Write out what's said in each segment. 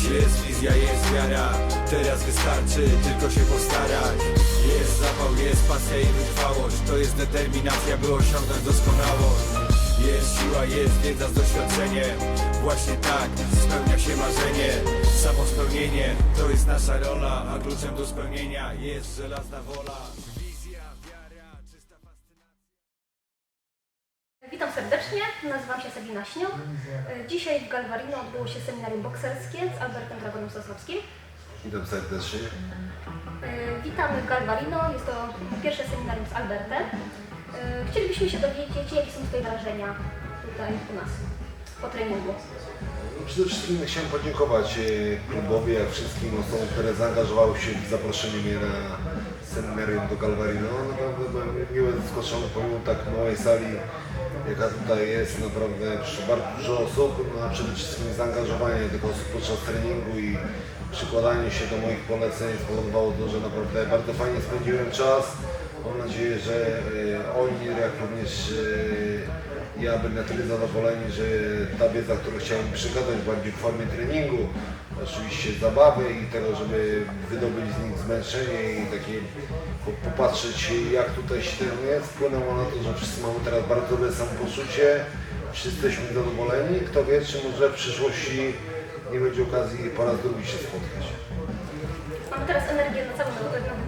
Gdzie jest wizja, jest wiara. Teraz wystarczy tylko się postarać. Jest zapał, jest pasja i wytrwałość. To jest determinacja, by osiągnąć doskonałość. Jest siła, jest wiedza z doświadczeniem. Właśnie tak spełnia się marzenie. Samo spełnienie to jest nasza rola A kluczem do spełnienia jest żelazna wola Witam serdecznie, nazywam się Sabina Śniok. E, Dzisiaj w Galwarino odbyło się seminarium bokserskie z Albertem Dragonem Sosnowskim. Witam serdecznie. E, Witamy w Galwarino, jest to pierwsze seminarium z Albertem. E, Chcielibyśmy się dowiedzieć, jakie są Twoje wrażenia tutaj u nas po treningu. No Przede wszystkim chciałem podziękować e, klubowi, jak wszystkim osobom, które zaangażowały się w zaproszenie mnie na seminarium do Galvarino. Naprawdę byłem miło zaskoczony, pomimo tak małej sali, jaka tutaj jest. Naprawdę przyszło bardzo dużo osób, no a przede wszystkim zaangażowanie tych osób podczas treningu i przykładanie się do moich poleceń spowodowało to, że naprawdę bardzo fajnie spędziłem czas. Mam nadzieję, że e, oni, jak również e, ja byli na tyle zadowoleni, że ta wiedza, którą chciałem przekazać bardziej w formie treningu, oczywiście zabawy i tego, żeby wydobyć z nich zmęczenie i takie po- popatrzeć jak tutaj się trenuje, wpłynęło na to, że wszyscy mamy teraz bardzo dobre samopoczucie, wszyscy jesteśmy zadowoleni. Kto wie, czy może w przyszłości nie będzie okazji po raz drugi się spotkać. Mamy teraz energię na cały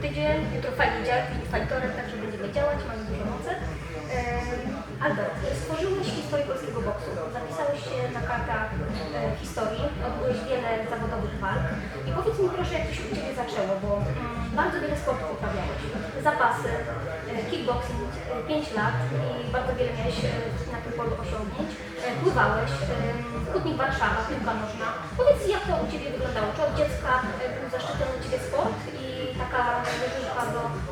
tydzień, jutro fajnie działa, fajtorek, także będziemy działać, mamy dużo mocy. E, Albert, stworzyłeś historię polskiego boksu, zapisałeś się na kartach e, historii, odbyłeś wiele zawodowych walk i powiedz mi proszę, jak to się u Ciebie zaczęło, bo mm, bardzo wiele sportów uprawiałeś. Zapasy, e, kickboxing, 5 lat i bardzo wiele miałeś e, na tym polu osiągnięć. E, Pływałeś, e, Hutnik Warszawa, piłka nożna. Powiedz, jak to u Ciebie wyglądało? Czy od dziecka e, był zaszczytem u Ciebie sport i taka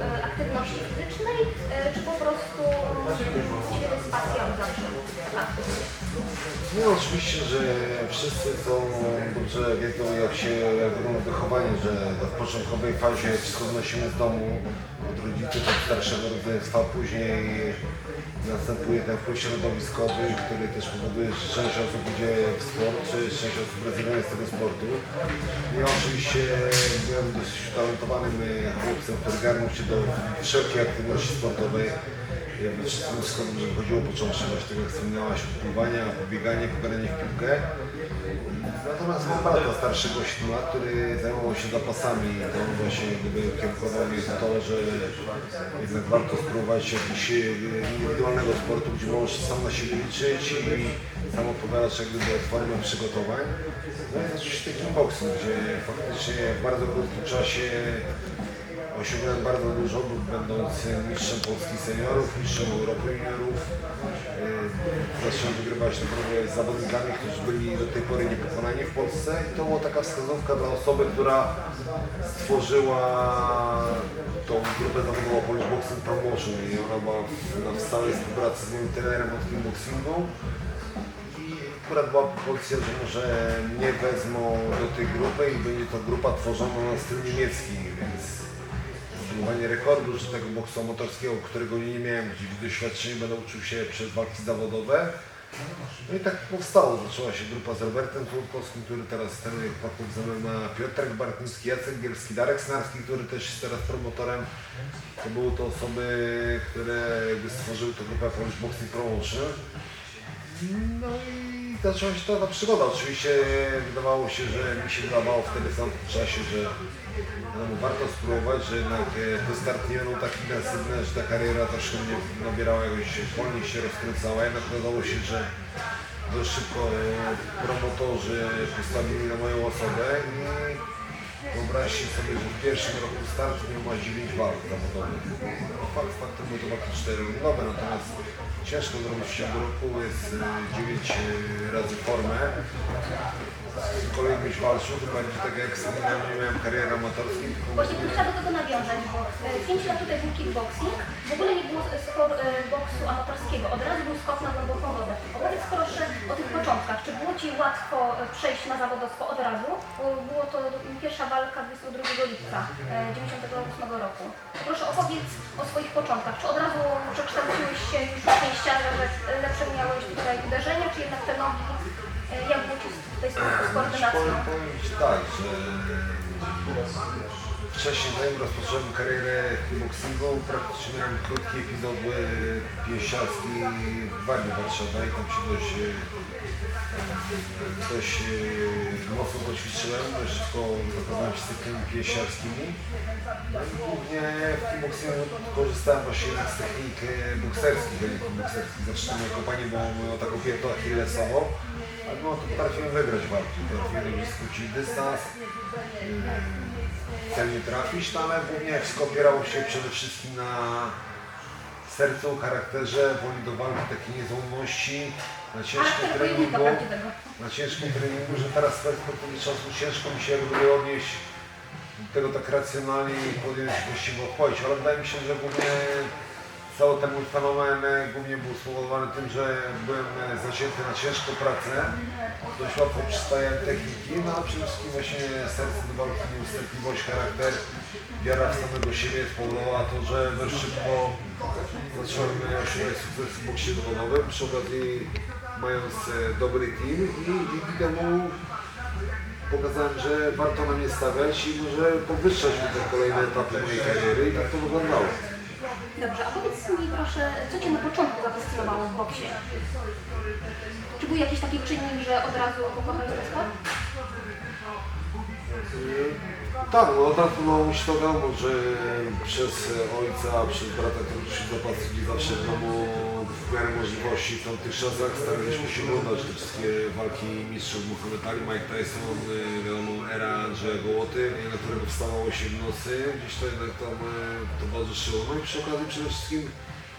e, aktywności fizycznej, e, czy po prostu u Ciebie to jest pasja od zawsze? Tak. No oczywiście, że wszyscy są dobrze wiedzą jak się jak wygląda wychowanie, że w początkowej fazie wszystko wnosimy z domu od rodziców od starszego rodzeństwa, później następuje ten wpływ środowiskowy, który też powoduje, że część osób idzie w sport, czy część osób rezygnuje z tego sportu. Ja oczywiście byłem dość utalentowanym chłopcem, który garnął się do wszelkiej aktywności sportowej. Jakby wszystko dobrze chodziło, począwszy od tego, jak wspominałaś, pływania, pobieganie, pogranie w piłkę. Natomiast mam brata starszego 7 lat, który zajmował się zapasami i to on właśnie gdyby kierunkował mnie to, że jednak warto spróbować jakiegoś e, indywidualnego sportu, gdzie możesz sam na siebie liczyć i sam odpowiadać jak gdyby od przygotowań. No i oczywiście boksem, gdzie faktycznie w bardzo krótkim czasie Osiągnąłem bardzo dużo, będąc mistrzem Polski seniorów, mistrzem Europy juniorów. Yy, Zacząłem wygrywać naprawdę z zawodnikami, którzy byli do tej pory niepokonani w Polsce. I to była taka wskazówka dla osoby, która stworzyła tą grupę zawodową Polish Boxing Promotion i ona była w, stałej współpracy z moim trenerem od kickboxingu. Akurat była propozycja, że może mnie wezmą do tej grupy i będzie to grupa tworzona na styl niemiecki, więc zdobywanie rekordu z tego boksu amatorskiego, którego nie miałem, doświadczeniu będę uczył się przez walki zawodowe. No i tak powstało, zaczęła się grupa z Robertem Turkowskim, który teraz trenuje chłopaków z MMA, Piotrek Bartnicki, Jacek Bielski, Darek Snarski, który też jest teraz promotorem. To były to osoby, które stworzyły tę grupę Polish Boxing Promotion. No i zaczęła się ta, ta przygoda. Oczywiście wydawało się, że mi się wydawało wtedy w tamtym czasie, że no, warto spróbować, że jednak e, te starty nie będą tak intensywne, że ta kariera troszkę mnie nabierała jakoś wolniej się rozkręcała. Jednak okazało się, że dość szybko e, promotorzy postawili na moją osobę i wyobraźcie sobie, że w pierwszym roku startu miał ma 9 walk zawodowych. No, Fakt faktem były to walki 4 rundowe, natomiast ciężko zrobić w ciągu roku, jest e, 9 razy formę. Walczył, to bardziej tak jak wspominałem, nie miałem kariery amatorskiej, tylko Właśnie trzeba do tego nawiązać, bo 5 lat tutaj był kickboxing, w ogóle nie było skor, e, boksu amatorskiego, od razu był skok na głęboką wodę. Opowiedz proszę o tych początkach, czy było Ci łatwo e, przejść na zawodowstwo od razu? Bo Było to pierwsza walka 22 lipca e, 98 roku. Proszę opowiedz o swoich początkach, czy od razu przekształciłeś się już w pięściarza, że lepsze miałeś tutaj uderzenia, czy jednak te nogi, e, jak było Wcześniej zanim rozpocząłem karierę kickboxingu, praktycznie miałem krótki epizod e, pięściarski w Warmii Warszawa i tam się dość, e, dość e, mocno poćwiczyłem, dość szybko zapoznałem się z technikami pięściarskimi. No i Głównie w kickboxingu korzystałem właśnie z technik bokserskich, a nie kickboxerskich. Zaczynam jako panie, bo miał taką piętę achillesową, ale no to potrafiłem wygrać walki, potrafiłem skrócić dystans, yy, celnie trafić, no ale głównie opierało się przede wszystkim na sercu, charakterze, woli do walki, takiej niezłomności, na ciężkim treningu, na ciężkim treningu, że teraz z perspektywy czasu ciężko mi się jakby odnieść do tego tak racjonalnie i podjąć właściwą odpowiedź, ale wydaje mi się, że głównie cały ten mój fenomen głównie był spowodowany tym, że byłem e, zacięty na ciężką pracę, dość łatwo przystajałem techniki, no a przede wszystkim właśnie serce do walki, nieustępliwość, charakter, wiara w samego siebie spowodowała to, że dość szybko zacząłem osiągać sukces w boksie zawodowym, przy okazji mając e, dobry team i dzięki temu pokazałem, że warto na mnie stawiać i może podwyższać mi te kolejne etapy mojej kariery i tak to wyglądało. Dobrze, a powiedz mi proszę, co Cię na początku zafascynowało w boksie? Czy był jakiś taki czynnik, że od razu pokochałeś ten sport? Tak, no od razu uświadomo, że przez ojca, przez brata, który się zapatrzyli zawsze w domu w możliwości w tamtych czasach staraliśmy się oglądać te wszystkie walki mistrzów Muhammad Mike Tyson, y, wiadomo, era Andrzeja Gołoty, na którego wstawało się w nocy, gdzieś to jednak tam e, towarzyszyło. No i przy okazji przede wszystkim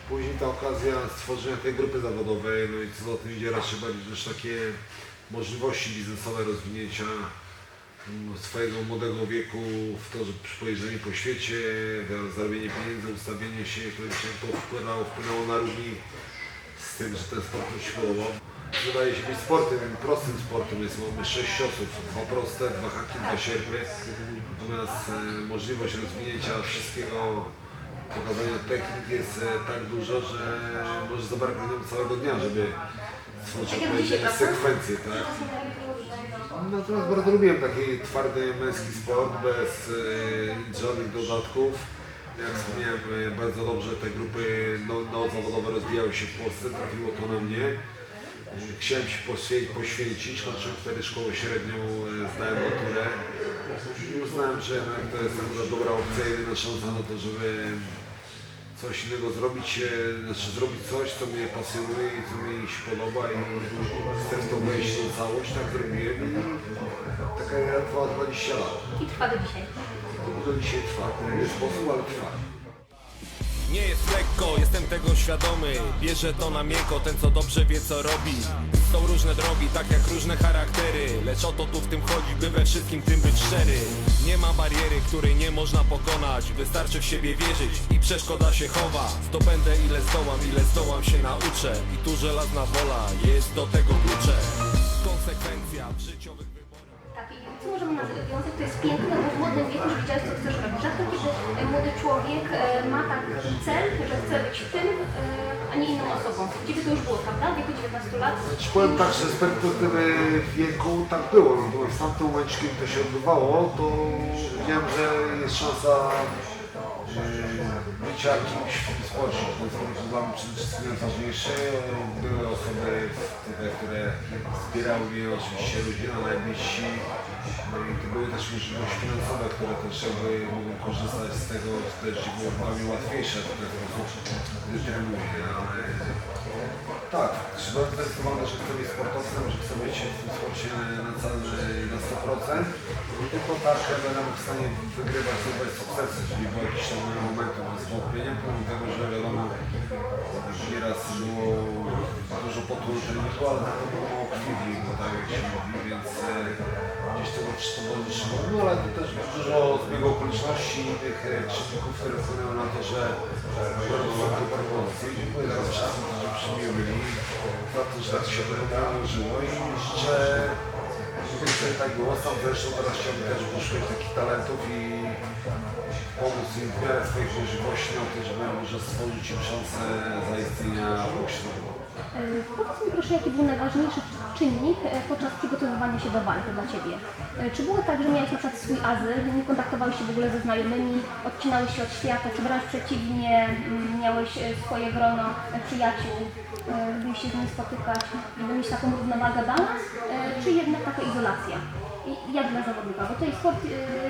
później ta okazja stworzenia tej grupy zawodowej, no i co za tym idzie raczej bardziej też takie możliwości biznesowe rozwinięcia no, swojego młodego wieku w to, że spojrzenie po świecie, zarobienie pieniędzy, ustawienie się, się to wpłynęło, wpłynęło na równi z tym, że ten sport mi się podobał. Wydaje się być sportem, prostym sportem, jest mamy sześć ciosów, dwa proste, dwa haki, dwa sierpy. Natomiast e, możliwość rozwinięcia wszystkiego, pokazania technik jest e, tak dużo, że może zabraknąć nam całego dnia, żeby stworzyć Tak odpowiednie prawda? sekwencje. Tak? Natomiast bardzo lubiłem taki twardy męski sport bez e, żadnych dodatków. Jak wspomniałem, bardzo dobrze te grupy no, no, rozwijały się w Polsce, trafiło to na mnie. E, Chciałem się poświę- poświęcić, kończyłem wtedy szkołę średnią, e, zdałem maturę i uznałem, że jednak to jest dobra opcja, jedyna szansa na to, żeby coś innego zrobić, e, znaczy zrobić coś, co mnie pasjonuje i co mi się podoba i chcę w to wejść całość, tak zrobiłem i taka kariera trwała 20 lat. I trwa do dzisiaj. Dzisiaj trwa, inny sposób, ale trwa. Nie jest lekko, jestem tego świadomy. Bierze to na miękko, ten co dobrze wie co robi. Są różne drogi, tak jak różne charaktery. Lecz o to tu w tym chodzi, by we wszystkim tym być szczery. Nie ma bariery, której nie można pokonać. Wystarczy w siebie wierzyć i przeszkoda się chowa. Zdobędę ile zdołam, ile zdołam się nauczę. I tu żelazna wola, jest do tego klucze To jest piękne, bo w młodym wieku już wiedziałeś, co chcesz robić. Rzadko kiedy e, młody człowiek e, ma taki cel, że chce być tym, e, a nie inną osobą. Ciebie to już było, prawda? W wieku 19 lat? Znaczy, powiem tak, że z perspektywy wieku tak było, natomiast w tamtym momencie, kiedy to się odbywało, to wiedziałem, że jest szansa bycia kimś sport był dla mnie przede wszystkim najważniejszy. Były osoby tutaj, które wspierały mnie, oczywiście rodzina, najbliżsi. To były też możliwości finansowe, które też jakby mogłem korzystać z tego, też było dla mnie łatwiejsze w ten sposób, trenuję. Ale tak, byłem zdecydowany, że chcę być sportowcem, że chcę być w tym sporcie na, cały, na 100%. I tylko tak będę w stanie wygrywać sobie sukcesy, czyli było jakiś tam momenty z wątpieniem, pomimo tego, że wiadomo, nieraz było dużo treningu, ale to było mało krwi w nim, tak jak się mówi, więc e, gdzieś tego towarzyszyło. No ale to też dużo zbiegu okoliczności innych e, czynników, które wpłynęły na to, że tej propozycji. Dziękuję teraz wszystkim, którzy przy mnie byli, za to, że tak się to ułożyło i życzę, żeby tak było. Sam zresztą teraz chciałbym też poszukać takich talentów i pomóc im w miarę swoich możliwości na to, żeby może stworzyć im szansę zaistnienia w Powiedz mi proszę, jaki był najważniejszy czynnik e, podczas przygotowywania się do walki dla Ciebie. E, Czy było tak, że miałeś na przykład swój azyl, nie kontaktowałeś się w ogóle ze znajomymi, odcinałeś się od świata, czy wręcz przeciwnie, miałeś e, swoje grono e, przyjaciół, e, lubiłeś się z nimi spotykać, żeby mieć taką równowagę, balans, e, czy jednak taka izolacja? Jak dla zawodnika? Bo tutaj sport e,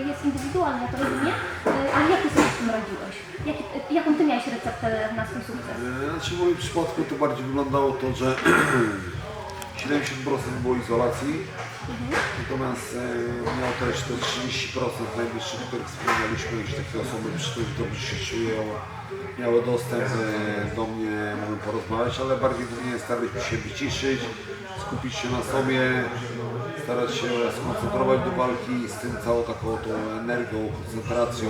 jest indywidualny, ja to rozumiem, e, ale jak Ty sobie z tym radziłeś? Jaki, e, jaką Ty miałeś receptę na swój sukces? E, Znaczy w moim przypadku to bardziej wyglądało to, że 70% było izolacji, natomiast e, miał też te 30% najbliższych, których wspomnieliśmy, jeśli takie osoby przyszły, dobrze się czują, miały dostęp e, do mnie, mogłem porozmawiać, ale bardziej głównie staraliśmy się wyciszyć, skupić się na sobie, starać się skoncentrować do walki z tym całą taką tą energią, koncentracją,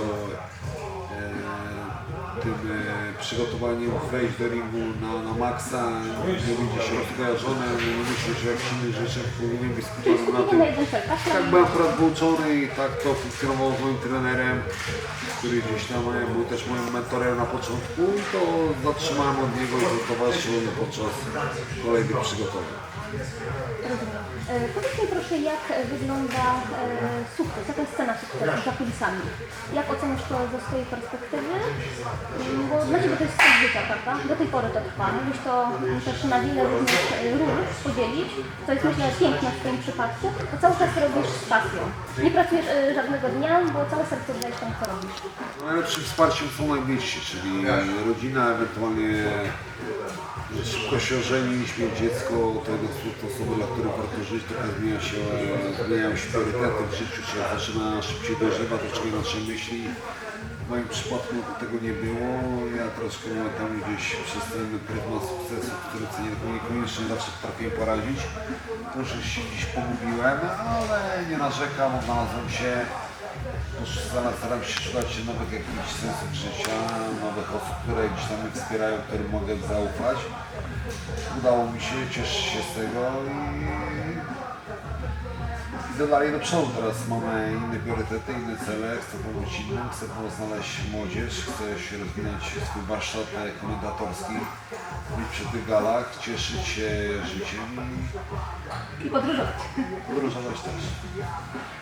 tym e, przygotowaniem wejść do ringu na, na maksa, nie będzie się rozkojarzone, nie myśleć o jakichś innych rzeczach, powinien być skupiony na tym. tak? Byłem akurat włączony i tak to funkcjonował z moim trenerem, który gdzieś tam e, był też moim mentorem na początku to zatrzymałem od niego i towarzyszył podczas kolejnych przygotowań. Rozumiem. E, Powiedz mi proszę, jak wygląda e, sukces, jaka jest scena sukcesu za kulisami? Jak oceniasz to ze swojej perspektywy? Mm, Bo dla Ciebie to jest styl życia, prawda? Do tej pory to trwa. Mógłbyś to też na wiele różnych e, ról podzielić, co jest myślę piękne w Twoim przypadku, bo cały czas to robisz z pasją. Nie pracujesz e, żadnego dnia, bo całe serce oddajesz temu, co robisz. Najlepszym wsparciem są najbliżsi, czyli rodzina, ewentualnie szybko się ożenić, mieć dziecko, są to osoby, dla których warto żyć, trochę zmieniają się, zmieniają się priorytety w życiu, się zaczyna szybciej dojrzewa, troszkę inaczej myśli. W moim przypadku tego nie było, ja troszkę momentami gdzieś przez ten pryzmat sukcesu, który tylko niekoniecznie zawsze potrafiłem poradzić. Troszkę się gdzieś pogubiłem, ale nie narzekam, odnalazłem się. Staram się szukać nowych jakichś sensów życia, nowych osób, które gdzieś tam wspierają, którym mogę zaufać. Udało mi się, cieszę się z tego i idę dalej do przodu. Teraz mamy inne priorytety, inne cele, chcę pomóc innym, chcę znaleźć młodzież, chcę się rozwinąć swój warsztat komentatorski, być przy tych galach, cieszyć się życiem I podróżować. i podróżować też.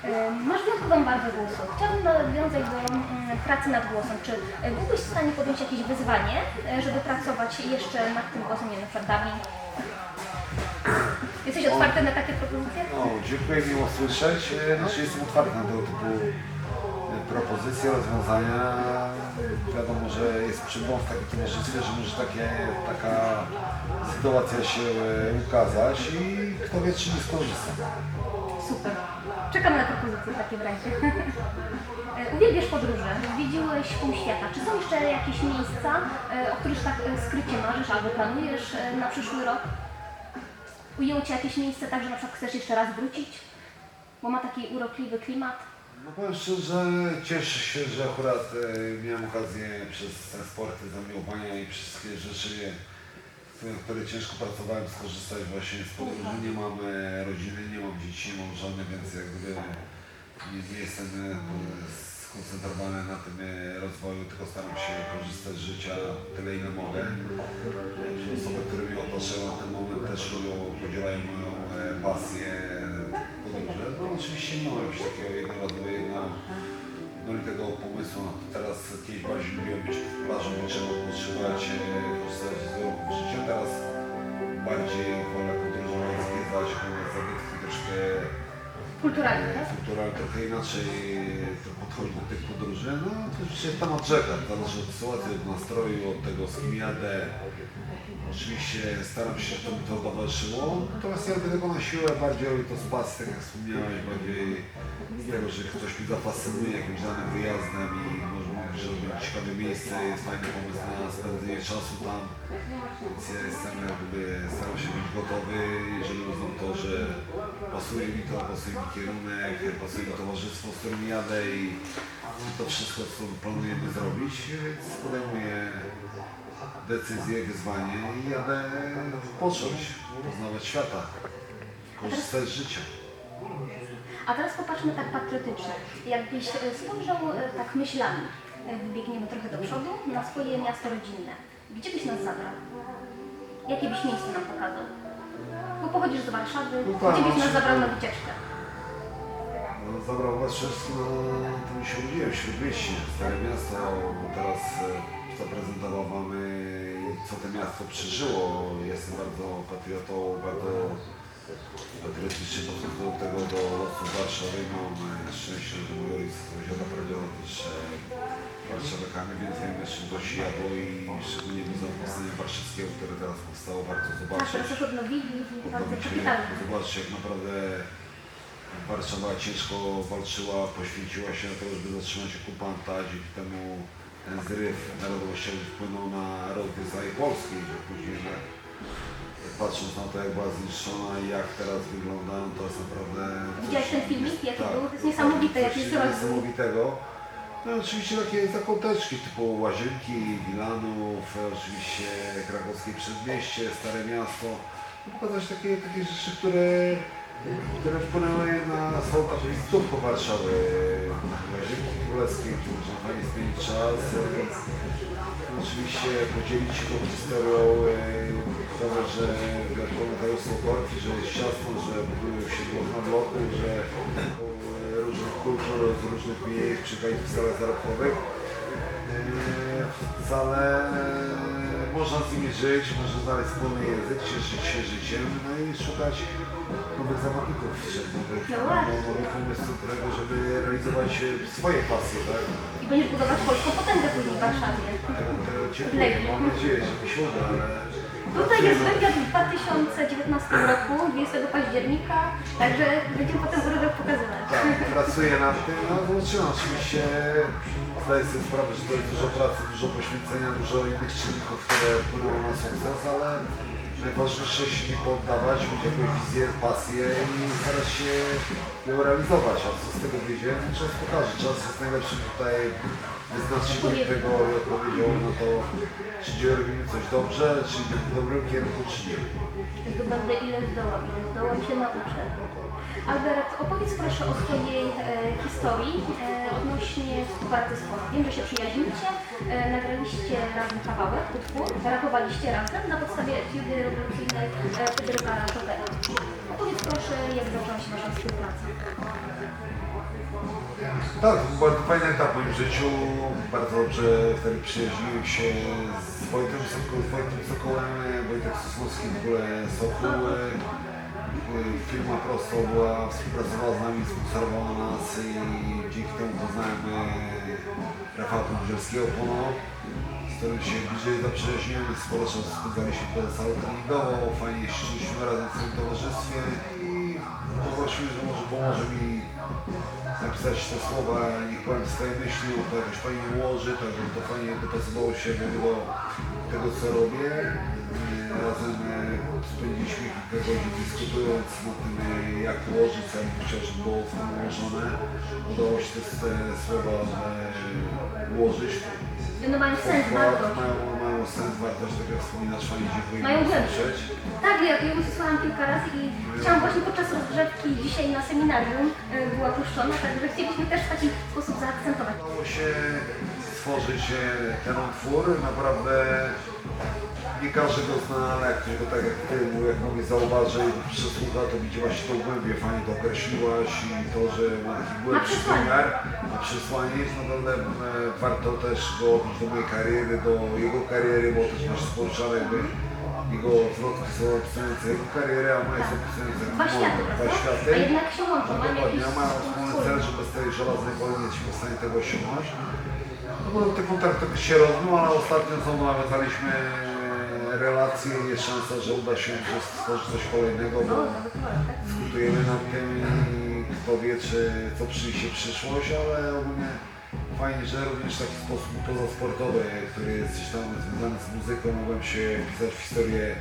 E, Masz wyjątkową barwę głosu. Chciałabym nawiązać do mm, pracy nad głosem. Czy e, byłbyś w stanie podjąć jakieś wyzwanie, e, żeby pracować jeszcze nad tym głosem, nie wiem, na przykład dubbing? Jesteś otwarty na takie propozycje? No, dziękuję, miło słyszeć. E, Znaczy jestem otwarty na tego typu e, propozycje, rozwiązania. Wiadomo, że jest przygląd w takim towarzystwie, że może takie, taka sytuacja się e, ukazać i kto wie, czy nie skorzystam. Super. Czekam na propozycję w takim razie. Uwielbiasz podróże, zwiedziłeś pół świata. Czy są jeszcze jakieś miejsca, o których tak skrycie marzysz albo planujesz na przyszły rok? Ujęło Cię jakieś miejsce tak, że na przykład chcesz jeszcze raz wrócić? Bo ma taki urokliwy klimat. No powiem szczerze, cieszę się, że akurat e, miałem okazję przez ten sporty zamiłowania i wszystkie rzeczy, które, ciężko pracowałem, skorzystać właśnie z podróży. Nie mam e, rodziny, nie mam dzieci, nie mam żony, więc jak gdyby nie, nie jestem e, skoncentrowany na tym e, rozwoju, tylko staram się korzystać z życia tyle, ile mogę. E, Osoby, które mnie otaczają na ten moment też lubią, podzielają moją e, pasję podróży. No oczywiście nie mam jakiegoś takiego jednorazowego, jednolitego pomysłu na to. Teraz kiedyś bardziej lubiłem być w plażą, niczym odpoczywać, e, korzystać z urobków życia. Teraz bardziej wolę podróżować, zwiedzać, zabytki, troszkę Kulturalnie, tak? kulturalnie trochę inaczej to podchodzi do tych podróży. No to oczywiście temat rzeka, zależy od sytuacji, od nastroju, od tego z kim jadę. Oczywiście staram się, żeby mi to towarzyszyło. Natomiast ja robię tego na siłę, bardziej robię to z pasji, jak wspomniałeś, bardziej z tego, że ktoś mi zafascynuje jakimś danym wyjazdem i może mówić, że robię ciekawe miejsce, jest fajny pomysł na spędzenie czasu tam. Więc ja jestem jakby, staram się gotowy, jeżeli uznam to, że pasuje mi to, pasuje mi kierunek, pasuje mi towarzystwo, z którym jadę i to wszystko, co planujemy zrobić, więc podejmuję decyzję, wyzwanie i jadę począć, poznawać świata, korzystać z życia. A teraz popatrzmy tak patriotycznie. Jakbyś e, spojrzał e, tak myślami, e, wybiegniemy trochę do przodu, na swoje miasto rodzinne. Gdzie byś nas zabrał? Jakie byś miejsce nam pokazał? Bo pochodzisz z Warszawy, No tak, gdzie byś nas oczywiście. zabrał na wycieczkę? No, zabrał was wszystko, no to mi się urodziłem w Śródmieście, Stare Miasto, teraz e, zaprezentował mamy co to miasto przeżyło. Jestem bardzo patriotą, bardzo patriotyczny podchodzę do tego do losu Warszawy. Mam e, szczęście, że mój ojciec też e, Warszawakami, więc czym to się jadło i szczególnie widzą powstanie warszawskiego, które teraz powstało, warto Tak, zobaczyć. odnowili, bardzo kapitalnie. zobaczcie jak naprawdę Warszawa ciężko walczyła, poświęciła się na to, żeby zatrzymać okupanta, dzięki temu ten zryw narodowościowy wpłynął na rozwój całej Polski, że później jak patrząc na to jak była zniszczona i jak teraz wygląda, no to jest naprawdę... Widziałeś ten filmik? Jaki był? To jest niesamowite, jaki jest rozwój. Niesamowitego. No oczywiście takie zakąteczki typu Łazienki, Wilanów, oczywiście krakowskie Przedmieście, Stare Miasto. No, Pokazać takie, takie rzeczy, które, które wpłynęły na taką wizytówkę Warszawy. Łazienki Królewskie, gdzie można fajnie czas. Oczywiście podzielić się tą historią, pokazać, że jak pamiętają Sokolki, że jest ciasno, że były w siedmiu na bloku, że kultur, z różnych miejsc przyjechali w salach zarobkowych. Wcale e, można z nimi żyć, można znaleźć wspólny język, cieszyć się życiem, no i szukać nowych zawodników, nowych, No no, właśnie. nowych pomysłów tego, żeby realizować swoje pasje, tak? I będziesz budować polską potęgę później w Warszawie. Tego tego ciepło, mam nadzieję, że mi się uda, ale... Tutaj jest wywiad w 2019 roku, 20 października, także będziemy potem urywek pokazywać. Tak, pracuję nad tym, no zobaczymy, oczywiście zdaję sobie sprawę, że to jest dużo pracy, dużo poświęcenia, dużo innych czynników, które wpłyną na sukces, ale najważniejsze się nie poddawać, mieć jakąś wizję, pasję i starać się ją realizować, a co z tego wyjdzie, czas pokaże, czas jest najlepszym tutaj wyznacznikiem tego, jak powiedział, no to czy robimy coś dobrze, czy w dobrym kierunku, czy nie. Będę ile zdołam, ile zdołam się nauczę. Albert, opowiedz proszę o swojej e, historii e, odnośnie współpracy z Polską. Wiem, że się przyjaźnicie, e, nagraliście razem kawałek, utwór, rapowaliście razem na podstawie etiudy rewolucyjnej e, Fryderyka Chopina. Opowiedz proszę, jak zaczęła się Wasza współpraca. Tak, bardzo fajny etap w moim życiu. Bardzo dobrze wtedy przyjaźniłem się z Wojtem, Soko- z Wojtem Sokołem, Wojtek Sosnowski w ogóle Sokół. e, Firma Prosto była, współpracowała z nami, sponsorowała nas i dzięki temu poznałem e, Rafała Podbrzewskiego ponownie, z którym się bliżej zaprzyjaźniłem, sporo czasu spędzaliśmy w salą treningową, fajnie się razem w tym towarzystwie i poprosiłem, że może pomoże mi napisać te słowa, niech powiem swoje myśli, to jakoś fajnie ułoży, tak żeby to fajnie dopasowało się do tego, co robię. E, Razem e, spędziliśmy kilka godzin dyskutując nad tym, e, jak ułożyć, co bym chciał, żeby było w tym ułożone. Udało się te, te słowa ułożyć. No mają sens, wartość. Mają, mają sens, wartość, tak fajnie dziękuję Mają słyszeć. Tak, ja ją usłyszałam kilka razy i chciałam właśnie podczas rozgrzewki dzisiaj na seminarium e, była puszczona, także chcieliśmy też w taki sposób zaakcentować. Udało się stworzyć e, ten utwór, naprawdę nie każdy go zna, jak ktoś go tak jak ty, mu- jak mogę zauważyć, przesłucha, to widzi właśnie tą głębię, fajnie to określiłaś i to, że ma taki głębszy wymiar, ma przesłanie, jest naprawdę e, warto też go do mojej kariery, do jego kariery, bo też masz społeczane jakby jego zwrotki są opisujące jego karierę, a moje są opisujące Dwa światy, dwa światy. A jednak się łączą, No mają dokładnie, jakiś a wspólny cel, żeby z tej żelaznej wojny jesteśmy w stanie tego osiągnąć. No bo te kontakty się robią, ale ostatnio znowu nawiązaliśmy relacje jest szansa, że uda się stworzyć coś kolejnego, bo dyskutujemy nad tym i kto wie, czy co przyniesie przyszłość, ale ogólnie fajnie, że również taki sposób pozasportowy, który jest gdzieś tam związany z muzyką, mogłem się wpisać w historię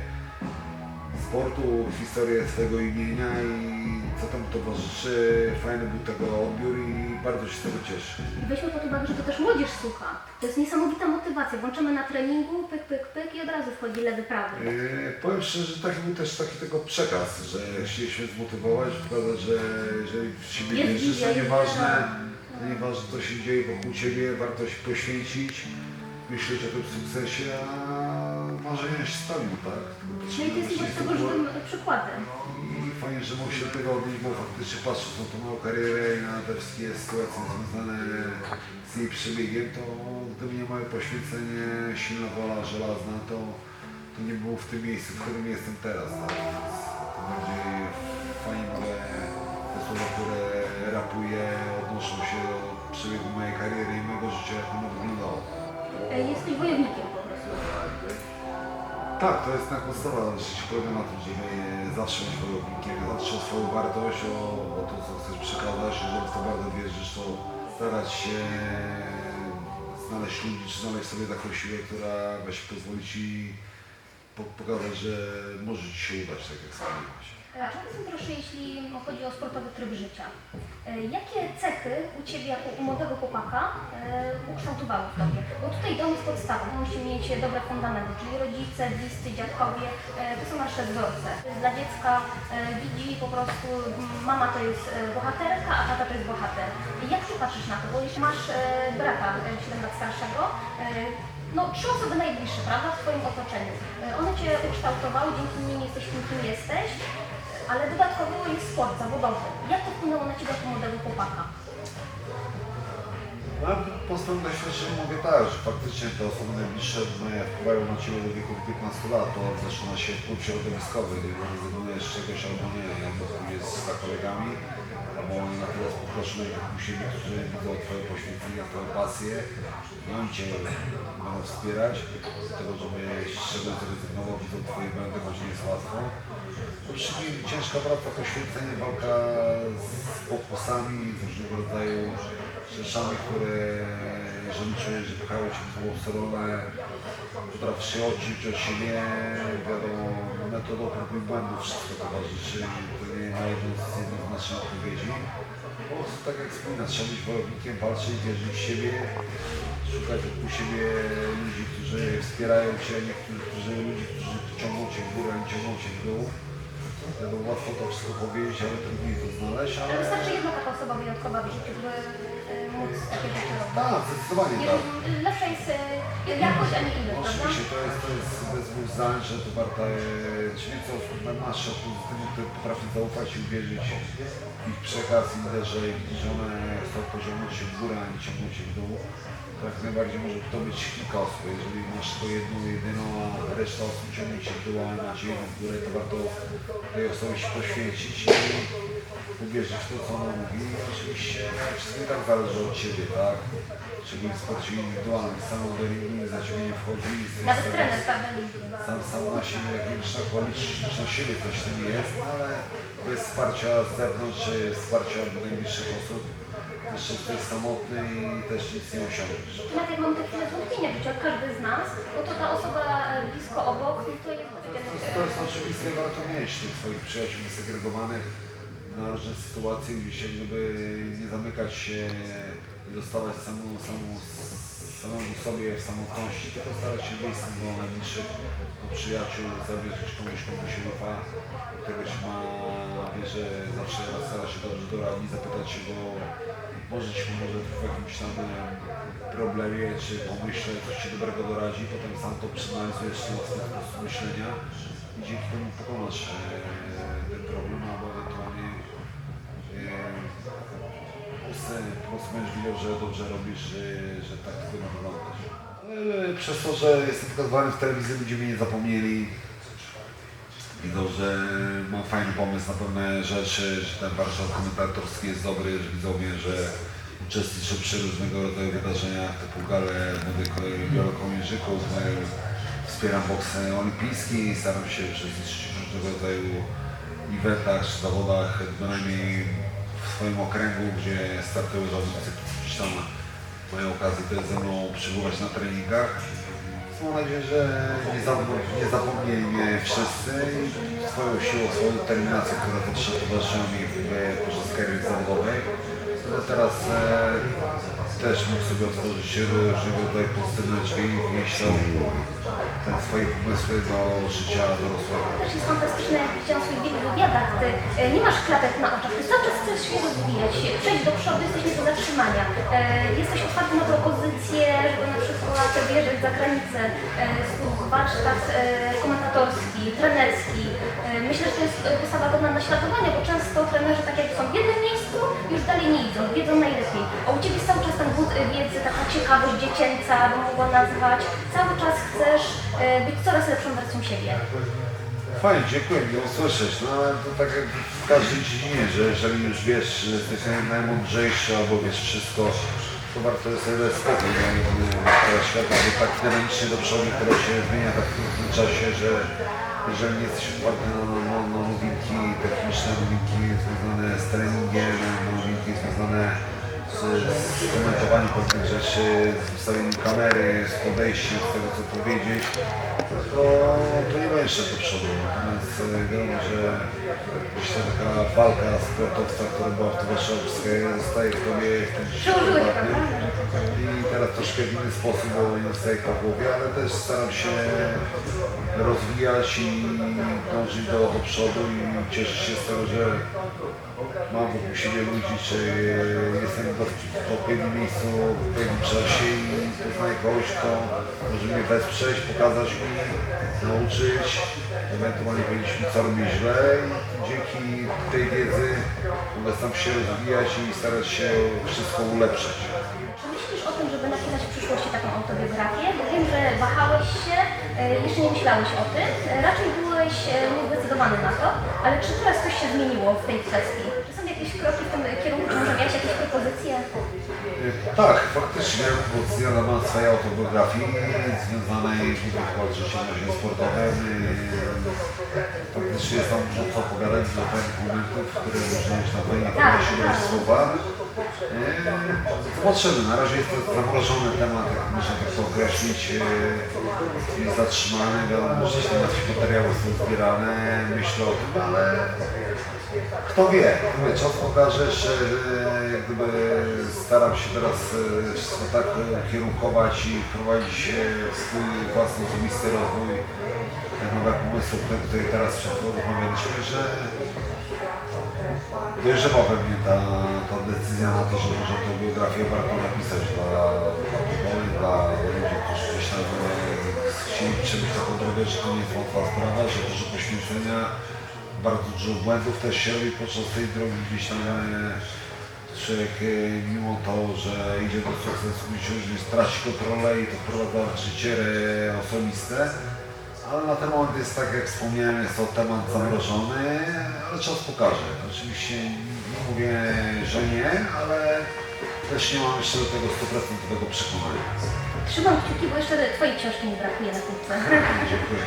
sportu, historię swojego imienia i co tam towarzyszy. Fajny był tego odbiór i bardzo się z tego cieszę. Weźmy pod uwagę, że to też młodzież słucha. To jest niesamowita motywacja. Włączymy na treningu, pyk, pyk, pyk i od razu wchodzi lewy, prawy. Yy, powiem szczerze, że taki był też taki tego przekaz, że chcieliśmy zmotywować, pokazać, że jeżeli w siebie Jest wierzysz, to wizja, nieważne, jest to nieważne co się dzieje wokół Ciebie, warto się poświęcić, myśleć o tym sukcesie, a marzenia się spełnił, tak? No i ty jesteś tego żywym przykładem. I fajnie, że mógł się tego odnieść, bo faktycznie patrząc na tą moją karierę i na te wszystkie sytuacje związane z jej przebiegiem, to gdyby nie moje poświęcenie, silna wola żelazna, to, to nie było w tym miejscu, w którym jestem teraz. Tak? Tym bardziej fajnie, że te słowa, które rapuję, odnoszą się do przebiegu mojej kariery i mojego życia, jak ono wyglądało. E, Jesteś wojownikiem po prostu. Tak, to jest tak podstawa. Życie polega na tym, żeby zawsze być wojownikiem, zawsze o swoją wartość, o, o to, co chcesz przekazać. Jeżeli to bardzo wierzysz, to starać się znaleźć ludzi, czy znaleźć sobie taką siłę, która właśnie pozwoli Ci po- pokazać, że może Ci się udać, tak jak wspomniałeś. A powiedz proszę, jeśli chodzi o sportowy tryb życia, e, jakie cechy u Ciebie jako u młodego chłopaka e, ukształtowały w Tobie? Bo tutaj dom jest podstawą, musi mieć dobre fundamenty, czyli rodzice, bliscy, dziadkowie, e, to są nasze wzorce. Dla dziecka widzi po prostu, mama to jest bohaterka, a tata to jest bohater. Jak Ty patrzysz na to? Bo jeśli masz brata e, 7 lat starszego, no, trzy osoby najbliższe, prawda, w Twoim otoczeniu. One Cię ukształtowały, dzięki nim jesteś tym, kim jesteś, ale dodatkowo jest sport zawodowy. Jak to wpłynęło na Ciebie jako młodego chłopaka? No, po swoim doświadczeniu mówię tak, że faktycznie te osoby najbliższe wpływają na Ciebie do wieku 15 lat, to zaczyna się wpływ środowiskowy, rezygnujesz z czegoś albo nie, albo pójdziesz za kolegami, albo oni na tyle pokroczą u siebie, którzy widzą Twoje poświęcenie, Twoje pasje, no i Cię będą wspierać. Do tego, żebyś z zrezygnował, widzą Twoje błędy, choć nie jest łatwo. Wszystkim ciężka praca, poświęcenie, walka z pokusami, z różnego rodzaju rzeczami, które jeżeli czujesz, że pychają cię w złą stronę, potrafisz się odciąć od siebie, wiadomo, metodą prób i błędów wszystko towarzyszy. To nie ma jedną z jednoznacznych odpowiedzi. Po prostu tak jak wspominam, trzeba być wojownikiem, walczyć, wierzyć w siebie, szukać wokół siebie ludzi, którzy wspierają cię, niektórzy którzy, ludzi, którzy ciągną cię w górę, ciągną cię w dół. Wiadomo, łatwo to wszystko powiedzieć, ale trudniej to znaleźć, Ale wystarczy jedna taka osoba wyjątkowa w życiu, żeby móc. Tak, zdecydowanie Nie, tak. lepsza jest e, jakość, a nie ilość, prawda? Oczywiście to jest, to jest bez dwóch zdań, że to warto e, czy nieco masz od tym, który potrafi zaufać i uwierzyć w ich przekaz i że że one chcą pociągnąć się w górę, a nie ciągną się w dół. To jak najbardziej może to być kilka osób. Jeżeli masz to jedną, jedyną, a reszta osób ciągnie się w dół, a macie jedną w górę, to warto tej osobie się poświęcić i uwierzyć w to, co ona mówi. Oczywiście wszystko i tak zależy od Ciebie, tak? Czyli w sporcie indywidualnym, sam do nic za Ciebie nie wchodzi. Nawet sam- trener, sam, sam na siebie, jak już tak liczysz na siebie, coś tym jest, no ale bez wsparcia z zewnątrz, czy wsparcia od najbliższych osób, jesteś samotny i też nic nie osiągniesz. Jak mam takie zwątpienia jak każdy z nas, no to ta osoba blisko obok, no to jest To jest oczywiste, warto mieć tych swoich przyjaciół segregowanych na różne sytuacje, gdzieś jak gdyby nie zamykać się i dostawać samą, samą, samemu sobie w samotności, tylko starać się wyjść tego najbliższych do przyjaciół, zawierzyć komuś, komu się ufa, do tego się ma, wie, zawsze stara się dobrze doradzić, zapytać się go, może ci pomoże w jakimś tam e, problemie, czy pomyśle, coś ci dobrego doradzi, potem sam to przeanalizujesz na myślenia i dzięki temu pokonasz e, ten problem, albo ewentualnie e, po prostu będziesz widział, że dobrze robisz, że, tak powinno wyglądać. Ale przez to, że jestem pokazywany w telewizji, ludzie mnie nie zapomnieli. Widzą, że mam fajny pomysł na pewne rzeczy, że ten warsztat komentatorski jest dobry, że widzą mnie, że uczestniczę przy różnego rodzaju wydarzeniach typu gale młodych wielokołnierzyków, e, wspieram boks olimpijski, staram się uczestniczyć w różnego rodzaju eventach czy zawodach, bynajmniej w swoim okręgu, gdzie startują zawodnicy, gdzieś tam mają okazję ze mną przybywać na treningach. Mam nadzieję, że nie, zapom- nie mnie wszyscy swoją siłą, swoją determinacją, która zawsze towarzyszyła mi w, podczas kariery zawodowej. No teraz e, też mógł sobie otworzyć różnego rodzaju pozytywne drzwi i wnieść tam te swoje pomysły do życia dorosłego. Jest fantastyczne, jak widziałam w swoich wielu wywiadach, ty e, nie masz klapek na oczach, ty cały czas chcesz się rozwijać, przejść do przodu, jesteś nie do zatrzymania. E, jesteś otwarty na propozycje, żeby na przykład wyjeżdżać za granicę, e, warsztat komentatorski, trenerski. Myślę, że to jest postawa godna naśladowania, bo często trenerzy tak jak są w jednym miejscu, już dalej nie idą, wiedzą najlepiej. A u Ciebie cały czas ten głód wiedzy, taka ciekawość dziecięca, bym mogła nazwać. Cały czas chcesz e, być coraz lepszą wersją siebie. Fajnie, dziękuję, miło słyszeć. No ale to tak jak w każdej dziedzinie, że jeżeli już wiesz, że jesteś naj- najmądrzejszy albo wiesz wszystko, to warto jest sobie dać spokój. No, i, y, świat jest tak dynamicznie do przodu, który się zmienia tak w krótkim czasie, że jeżeli otwarty na, na, na, na nowinki techniczne, nowinki związane z treningiem, nowinki związane z, z komentowaniem pewnych rzeczy, z ustawieniem kamery, z podejściem, z tego co powiedzieć, to, to nie będziesz szedł do przodu. E, wiadomo, że gdzieś ta taka walka sportowca, która była w Towarszowskiej, zostaje w tobie w tym? I teraz troszkę w inny sposób, bo nie zostaje po głowie, ale też staram się rozwijać i dążyć do, do przodu i cieszyć się z tego, że mam wokół siebie ludzi, czy jestem w odpowiednim miejscu w odpowiednim czasie i poznaję kogoś, kto może mnie wesprzeć, pokazać mi, nauczyć, ewentualnie powiedzieć mi, co robię źle i dzięki tej wiedzy mogę sam się rozwijać i starać się wszystko ulepszać. Czy myślisz o tym, żeby napisać w przyszłości taką autobiografię? Bo wiem, że wahałeś się, e, jeszcze nie myślałeś o tym, e, raczej byłeś e, niezdecydowany na to, ale czy teraz coś się zmieniło w tej kwestii? Czy są jakieś kroki w tym kierunku, czy może miałeś jakieś propozycje? Tak, faktycznie, bo ja mam swojej autobiografii związanej z życiem sportowym. Yy, Faktycznie jest tam dużo co opowiadać do pewnych momentów, które można już na pewno się tak. słowa. Yy, Zobaczymy, na razie jest to zamrożony temat, jak można tak to określić. Jest zatrzymany, wiadomo, że jakieś materiały są zbierane, myślę o tym, ale kto wie, mówię, czas pokaże, że e, jak staram się teraz e, wszystko tak kierunkować i prowadzić e, swój własny osobisty rozwój, te nowe pomysły, które tutaj teraz przed rozmawialiśmy, że dojrzewa we mnie ta, ta decyzja na to, że może tę biografię warto napisać dla protokołu, dla ludzi, którzy gdzieś tam e, chcieli przebyć taką drogę, że to nie jest łatwa sprawa, że dużo poświęcenia, bardzo dużo błędów też się robi podczas tej drogi gdzieś tam e, człowiek e, mimo to, że idzie do sukcesu, musi również traci kontrolę i to wprowadza życie e, osobiste. Ale na ten moment jest tak jak wspomniałem, jest to temat zamrożony, ale czas pokaże. Oczywiście nie mówię, że nie, ale też nie mam jeszcze do tego 100% przekonania. Trzymam kciuki, bo jeszcze Twojej książki nie brakuje na półce. Dziękuję.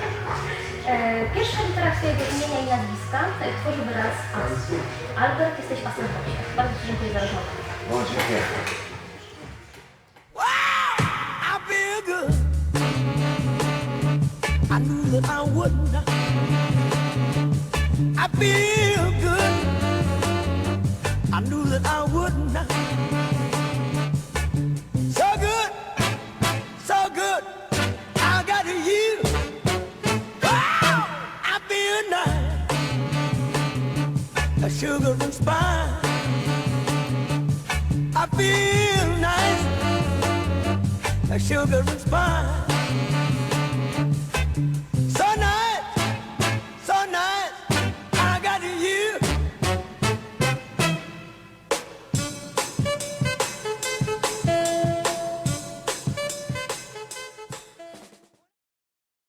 E, Pierwsza litera Twojego imienia i nazwiska tworzy wyraz AS. Albert, jesteś asem. Bardzo Ci dziękuję za rozmowę. Dziękuję. I knew that I would not. I feel good. I knew that I would not. Sugar and spice. I feel nice. A sugar and spice.